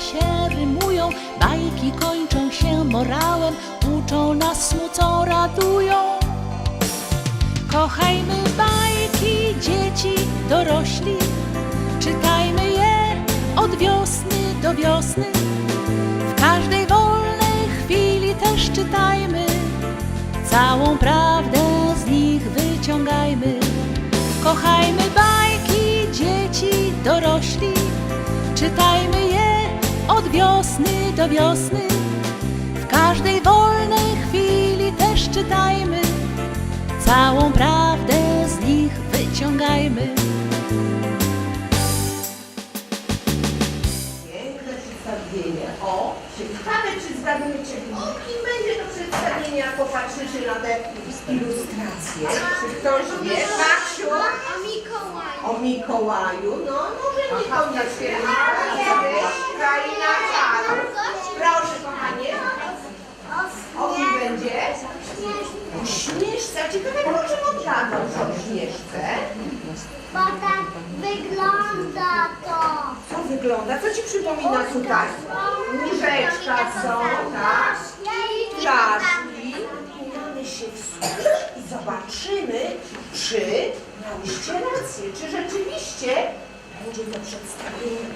się rymują, bajki kończą się morałem, uczą nas, smucą, radują. Kochajmy bajki, dzieci, dorośli, czytajmy je od wiosny do wiosny. W każdej wolnej chwili też czytajmy, całą prawdę z nich wyciągajmy. Kochajmy bajki, dzieci, dorośli, czytajmy wiosny do wiosny. W każdej wolnej chwili też czytajmy, całą prawdę z nich wyciągajmy. Piękne przedstawienie. O, ciekawe czy zgadniecie, o kim będzie to przedstawienie, jak popatrzycie na te ilustracje. Czy ktoś wie? Maksiu? O Mikołaju. O Mikołaju? No, może niekoniecznie. Kraina czarów. Proszę, kochanie. O kim będzie? O Śnieżce. A Ciekawe, o czym odgadną o Śnieżce? Bo tak wygląda to. Co wygląda? Co ci przypomina tutaj? Łóżeczka są, tak? wsłuchać i zobaczymy, czy miałyście rację, czy rzeczywiście będzie to przedstawienie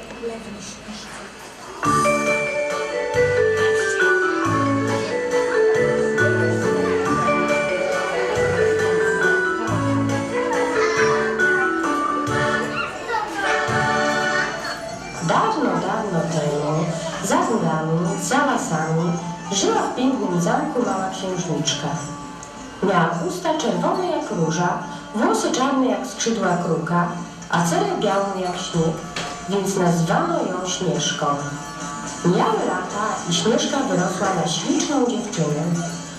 dawno temu, za górami, za lasami, żyła w pięknym zamku mała księżniczka. Miała usta czerwone jak róża, włosy czarne jak skrzydła kruka, a cerę białą jak śnieg, więc nazwano ją Śnieżką. Miały lata i Śnieżka wyrosła na śliczną dziewczynę.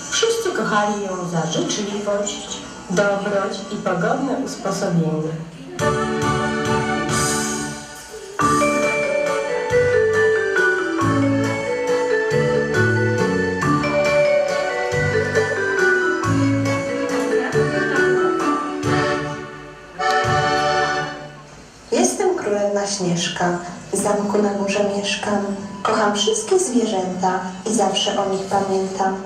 Wszyscy kochali ją za życzliwość, dobroć i pogodne usposobienie. Zamku na górze mieszkam. Kocham wszystkie zwierzęta i zawsze o nich pamiętam.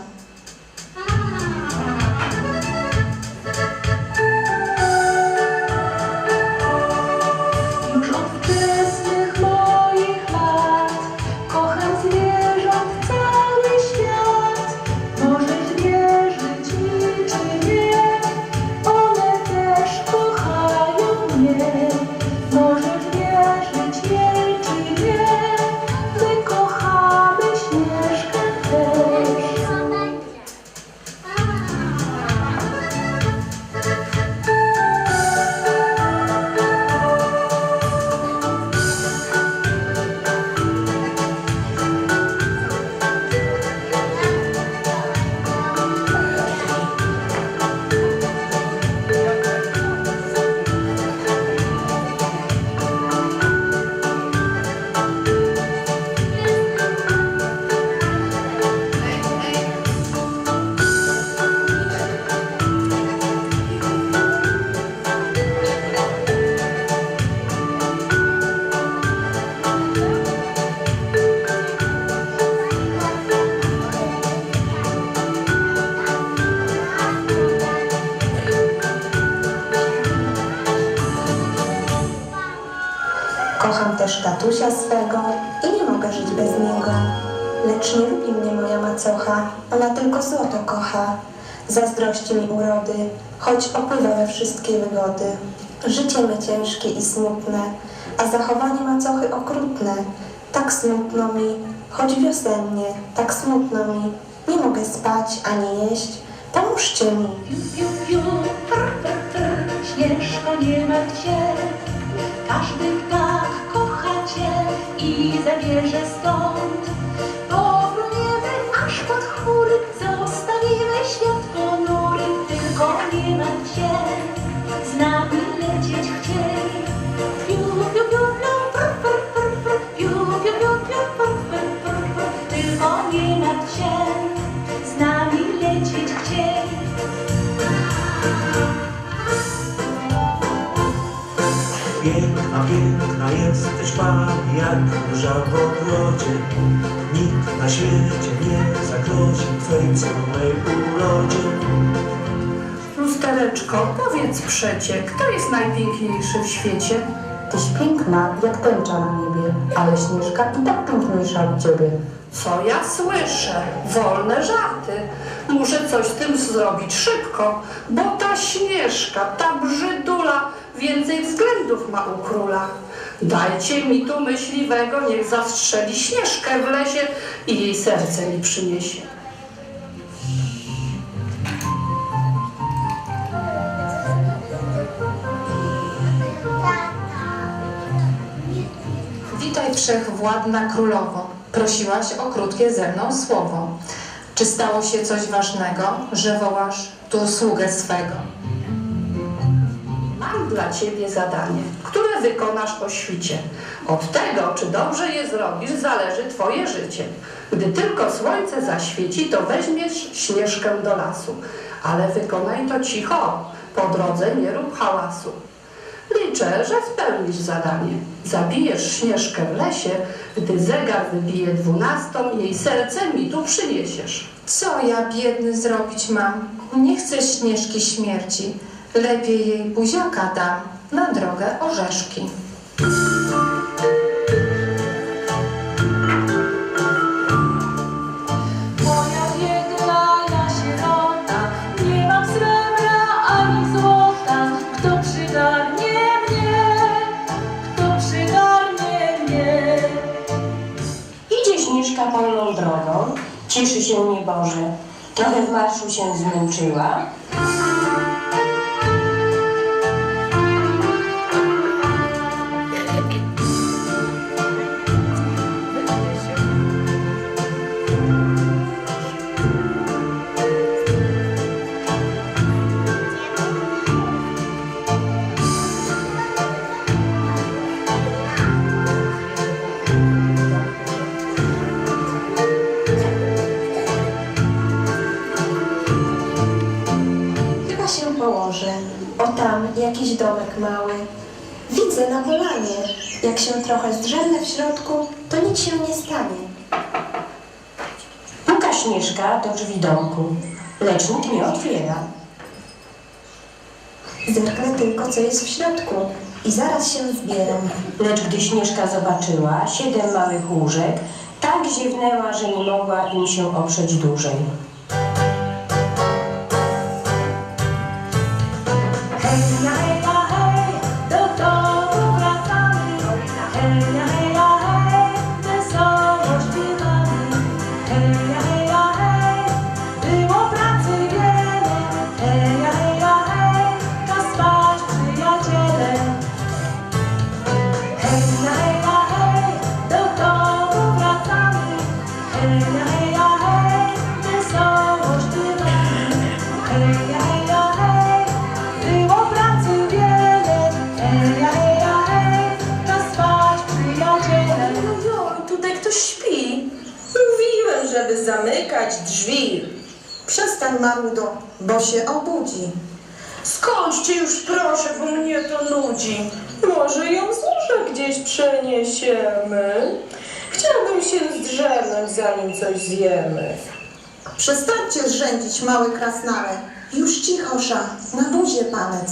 Też tatusia swego i nie mogę żyć bez niego. Lecz nie lubi mnie moja macocha, ona tylko złoto kocha. Zazdrości mi urody, choć opływa we wszystkie wygody. Życie me ciężkie i smutne, a zachowanie macochy okrutne. Tak smutno mi, choć wiosennie, tak smutno mi. Nie mogę spać ani jeść, pomóżcie mi. Śnieżko nie martw się, każdy ptak i zabierze stąd. Popłyniemy aż pod chmury, zostawimy świat ponury, tylko nie martw się, z nami lecieć chciej. Piu, piu, piu, piu, prr, prr, prr, prr, piu, piu, piu, piu, prr, prr, prr, prr, tylko nie martw się, z nami lecieć chciej. Piękna piękna jesteś pani jak róża w ogrodzie Nikt na świecie nie zagrozi twej cudnej urodzie Lustereczko, powiedz przecie, kto jest najpiękniejszy w świecie? Tyś piękna jak tęcza na niebie, ale Śnieżka i tak piękniejsza od ciebie. Co ja słyszę? Wolne żarty. Muszę coś z tym zrobić szybko, bo ta śnieżka, ta brzydula więcej względów ma u króla. Dajcie mi tu myśliwego, niech zastrzeli śnieżkę w lesie i jej serce mi przyniesie. Witaj wszechwładna królowo. Prosiłaś o krótkie ze mną słowo. Czy stało się coś ważnego, że wołasz tu sługę swego? Mam dla ciebie zadanie, wykonasz o świcie. Od tego, czy dobrze je zrobisz, zależy twoje życie. Gdy tylko słońce zaświeci, to weźmiesz śnieżkę do lasu. Ale wykonaj to cicho, po drodze nie rób hałasu. Liczę, że spełnisz zadanie. Zabijesz śnieżkę w lesie, gdy zegar wybije dwunastą, jej serce mi tu przyniesiesz. Co ja biedny zrobić mam? Nie chcę śnieżki śmierci. Lepiej jej buziaka dam na drogę orzeszki. Moja biedna ja sierota, nie mam srebra ani złota. Kto przygarnie mnie? Kto przygarnie mnie? Idzie Śnieżka polną drogą, cieszy się nieboże. Trochę w marszu się zmęczyła, Się położę. O tam jakiś domek mały. Widzę na polanie. Jak się trochę zdrzemnę w środku, to nic się nie stanie. puka Śnieżka do drzwi domku, lecz nikt nie otwiera. Zerknę tylko, co jest w środku i zaraz się zbieram. Lecz gdy Śnieżka zobaczyła siedem małych łóżek, tak ziewnęła, że nie mogła im się oprzeć dłużej. Ktoś śpi. Mówiłem, żeby zamykać drzwi. Przestań, Marudo, bo się obudzi. Skończcie już proszę, bo mnie to nudzi. Może ją z łóżka gdzieś przeniesiemy? Chciałabym się zdrzemnąć, zanim coś zjemy. Przestańcie zrzędzić, małe krasnale. Już cichosza, na buzie palec.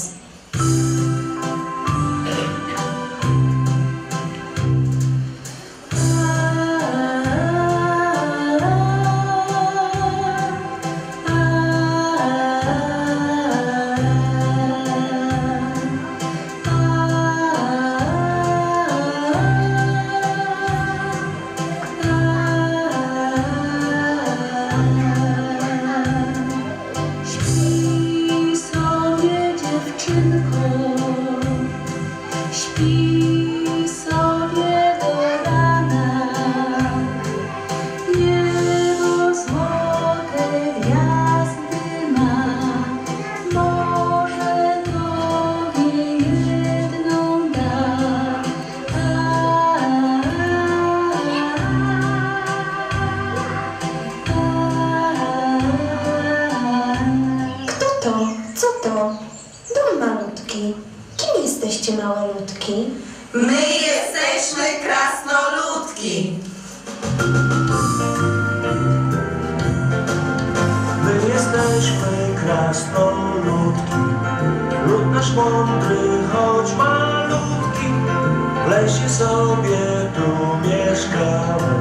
Sobie tu mieszkamy,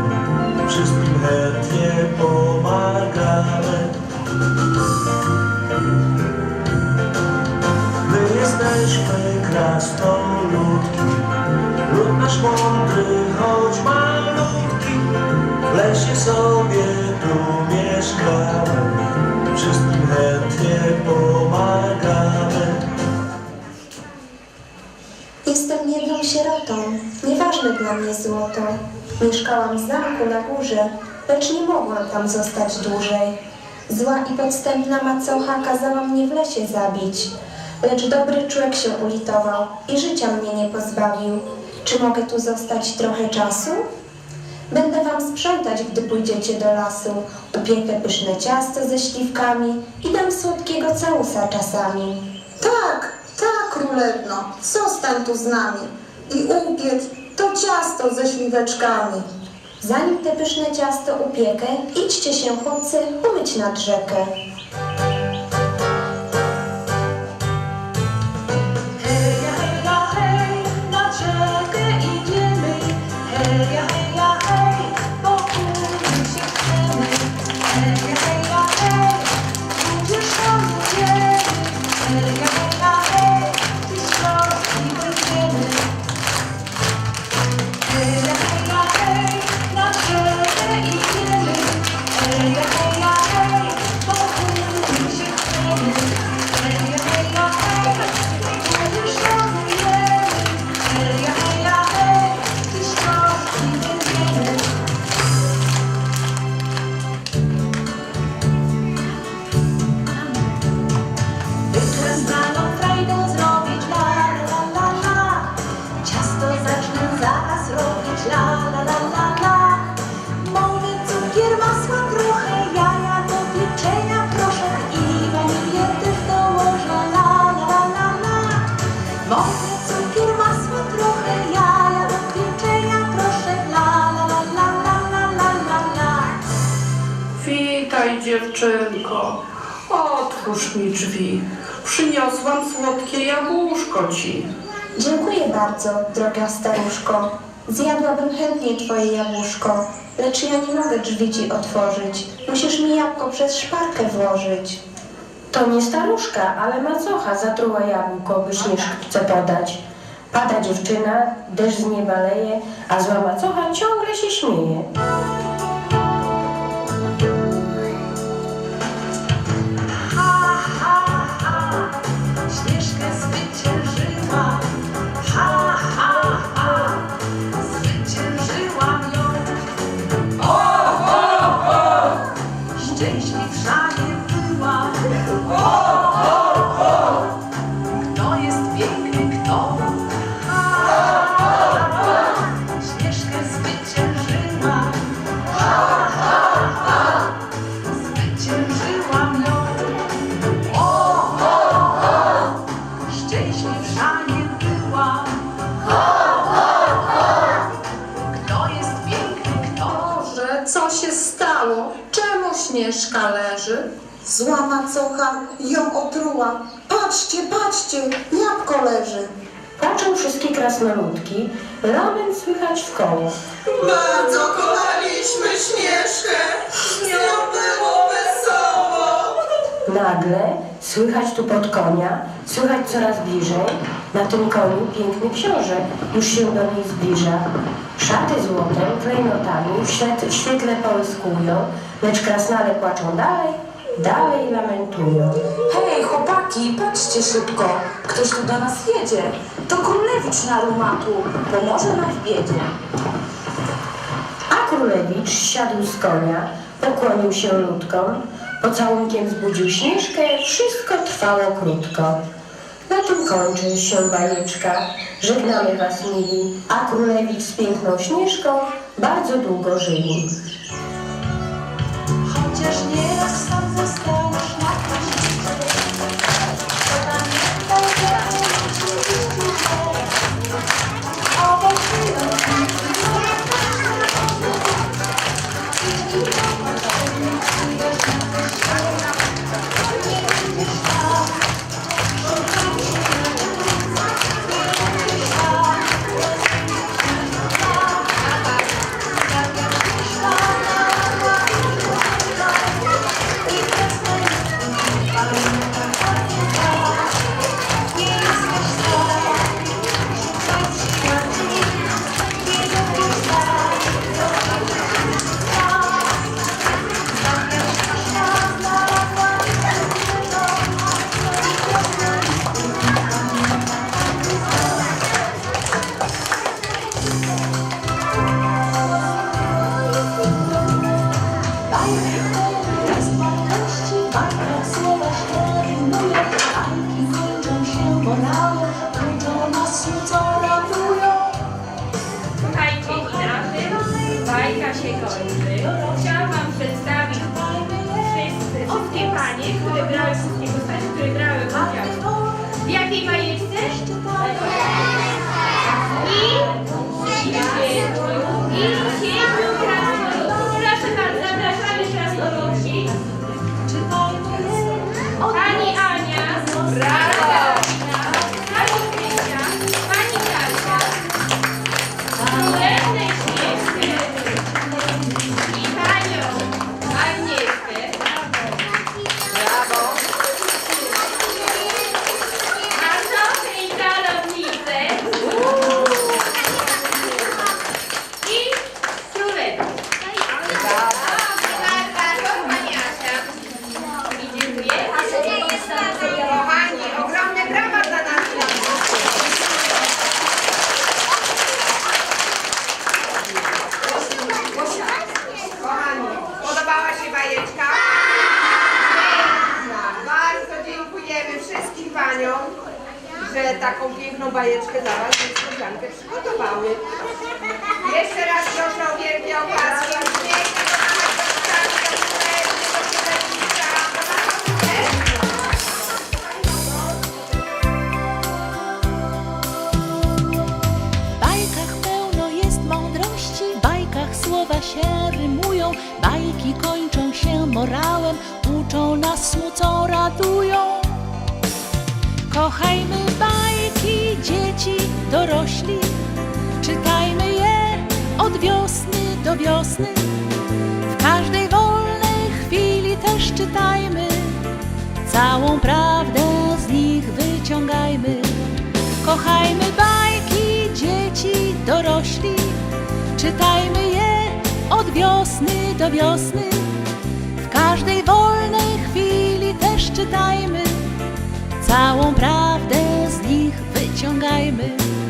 wszystkim chętnie pomagamy. My jesteśmy krasnoludki, lud nasz mądry, choć malutki. W lesie sobie tu mieszkamy, wszystkim chętnie pomagamy. Sierotą, nieważne dla mnie złoto. Mieszkałam w zamku na górze, lecz nie mogłam tam zostać dłużej. Zła i podstępna macocha kazała mnie w lesie zabić, lecz dobry człowiek się ulitował i życia mnie nie pozbawił. Czy mogę tu zostać trochę czasu? Będę wam sprzątać, gdy pójdziecie do lasu. Upiekę pyszne ciasto ze śliwkami i dam słodkiego całusa czasami. Tak, tak, królewno, zostań tu z nami i upiec to ciasto ze śliweczkami. Zanim te pyszne ciasto upiekę, idźcie się, chłopcy, umyć nad rzekę. Witaj, dziewczynko. Otwórz mi drzwi. Przyniosłam słodkie jabłuszko ci. Dziękuję bardzo, droga staruszko. Zjadłabym chętnie twoje jabłuszko, lecz ja nie mogę drzwi ci otworzyć. Musisz mi jabłko przez szparkę włożyć. To nie staruszka, ale macocha zatruła jabłko, by śnieżce podać. Pada dziewczyna, deszcz z nieba leje, a zła macocha ciągle się śmieje. Śnieżka leży? Zła macocha ją otruła. Patrzcie, patrzcie, jabłko leży. Płaczą wszystkie krasnoludki, lament słychać w koło. Bardzo kochaliśmy Śnieżkę, z nią było. Nagle słychać tu pod konia, słychać coraz bliżej. Na tym koniu piękny książę już się do niej zbliża. Szaty złotem, klejnotami w w świetle połyskują, lecz krasnale płaczą dalej, dalej lamentują. Hej, chłopaki, patrzcie szybko. Ktoś tu do nas jedzie. To królewicz na rumaku. Pomoże nam w biedzie. A królewicz siadł z konia, pokłonił się ludkom, pocałunkiem wzbudził śnieżkę, wszystko trwało krótko. Na tym kończy się bajeczka. Żegnamy was mili, a królewicz z piękną śnieżką bardzo długo żyli. Że taką piękną bajeczkę dla was niespodziankę przygotowały. Jeszcze raz proszę o wielkie oklaski. Uśmiechy czytajmy je od wiosny do wiosny. W każdej wolnej chwili też czytajmy, całą prawdę z nich wyciągajmy. Kochajmy bajki, dzieci, dorośli, czytajmy je od wiosny do wiosny. W każdej wolnej chwili też czytajmy, całą prawdę z nich wyciągajmy.